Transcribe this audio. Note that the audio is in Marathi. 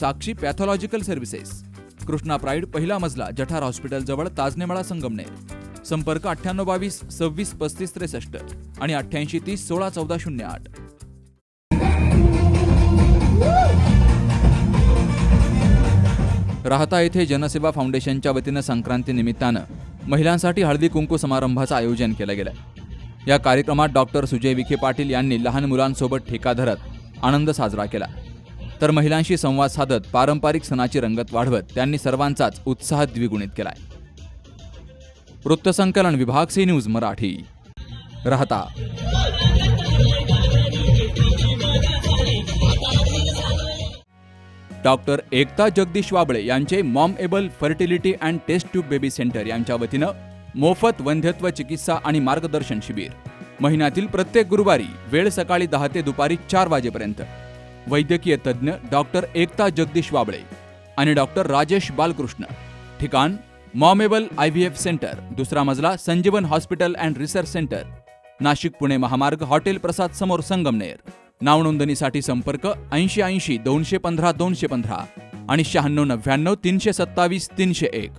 Sakshi pathological services. Krishna pride पहिला मजला जठार हॉस्पिटलजवळ ताजनेमाळा संगमनेर. संपर्क अठ्ठ्याण्णव बावीस सव्वीस पस्तीस त्रेसष्ट आणि अठ्ठ्याऐंशी तीस सोळा चौदा शून्य आठ. राहता येथे जनसेवा फाउंडेशनच्या वतीनं संक्रांती निमित्तानं महिलांसाठी हळदी कुंकू समारंभाचं आयोजन केलं गेलं या कार्यक्रमात डॉक्टर सुजय विखे पाटील यांनी लहान मुलांसोबत ठेका धरत आनंद साजरा केला. तर महिलांशी संवाद साधत पारंपरिक सणाची रंगत वाढवत त्यांनी सर्वांचाच उत्साह द्विगुणित केलाय. वृत्तसंकलन विभाग सी न्यूज मराठी. राहता. डॉक्टर एकता जगदीश वाबळे यांचे Mom Able fertility and test tube baby centre यांच्या वतीनं मोफत वंध्यत्व चिकित्सा आणि मार्गदर्शन शिबिर. महिन्यातील प्रत्येक गुरुवारी वेळ सकाळी दहा ते दुपारी चार वाजेपर्यंत. वैद्यकीय तज्ज्ञ डॉक्टर एकता जगदीश वाबळे आणि डॉक्टर राजेश बालकृष्ण. ठिकाण MomAble I V F centre. दुसरा मजला Sanjeevan hospital and research centre. Nashik Pune महामार्ग हॉटेल प्रसाद समोर संगमनेर. नाव नोंदणीसाठी संपर्क ऐंशी ऐंशी दोनशे पंधरा दोनशे पंधरा आणि शहाण्णव नव्याण्णव तीनशे सत्तावीस तीनशे एक.